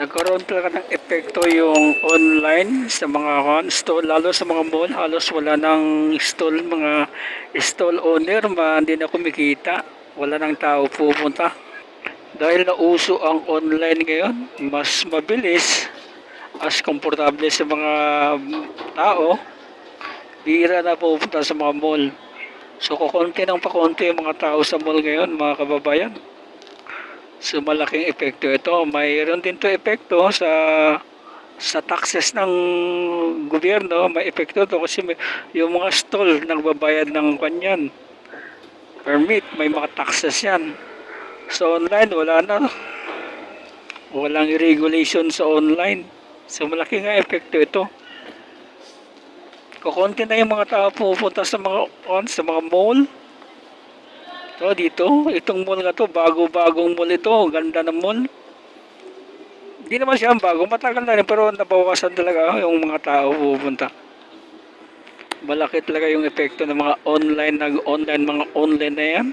Nagkaroon talaga ng epekto yung online sa mga stall, lalo sa mga mall, halos wala nang stall, mga stall owner, ma, hindi na kumikita, wala nang tao pupunta. Dahil nauso ang online ngayon, mas mabilis, as komportable sa mga tao, bira na pupunta sa mga mall. So, kukunti ng pakunti yung mga tao sa mall ngayon, mga kababayan. So malaking epekto ito. Mayroon din to epekto sa sa taxes ng gobyerno, may epekto to kasi may, yung mga stall nagbabayad ng kanyan. Permit, may mga taxes yan. So online, wala na. Walang regulation sa online. So malaki nga epekto ito. Kukunti na yung mga tao pupunta sa mga on, sa mga mall. Ito dito, itong mall na to, bago-bagong mall ito, ganda ng mall. Hindi naman siya bago, matagal na rin, pero nabawasan talaga yung mga tao pupunta. Malaki talaga yung epekto ng mga online, nag-online, mga online na yan.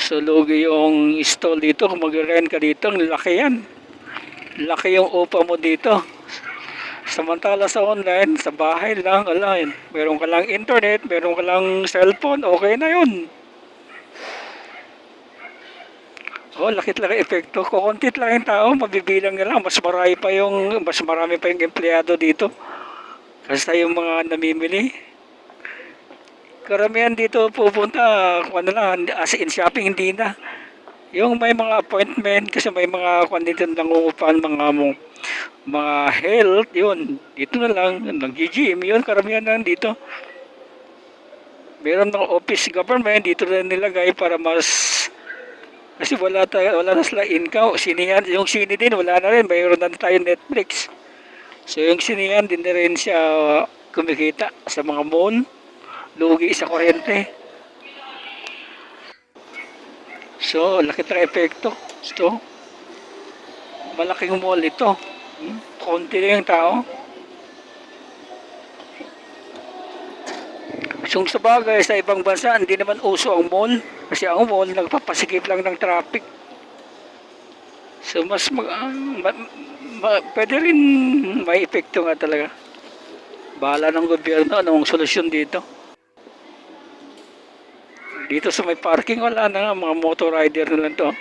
So, lugi yung stall dito, kung mag-rent ka dito, laki yan. Laki yung upa mo dito. Samantala sa online, sa bahay lang, ala, meron ka lang internet, meron ka lang cellphone, okay na yun. Oh, laki talaga epekto. Kukuntit lang yung tao, mabibilang nila. Mas marami pa yung, mas marami pa yung empleyado dito. Kasi yung mga namimili. Karamihan dito pupunta, ano lang, as in shopping, hindi na. Yung may mga appointment, kasi may mga kung dito nangungupahan, mga mo, mga health, yun. Dito na lang, nag-gym, yun, karamihan na dito. Meron ng office government, dito na nilagay para mas kasi wala tayo, wala na sila income. Sinihan, yung sini din, wala na rin. Mayroon na tayo Netflix. So yung sinihan, din na rin siya uh, kumikita sa mga mall. Lugi sa kuryente. So, laki ng epekto. Ito. Malaking mall ito. Hmm? Konti na yung tao. So sa bagay, sa ibang bansa, hindi naman uso ang mall. Kasi ang mall, nagpapasikip lang ng traffic. So mas mag, ah, ma- ma- pwede rin may epekto nga talaga. Bahala ng gobyerno, anong solusyon dito. Dito sa may parking, wala na mga motor rider na lang to.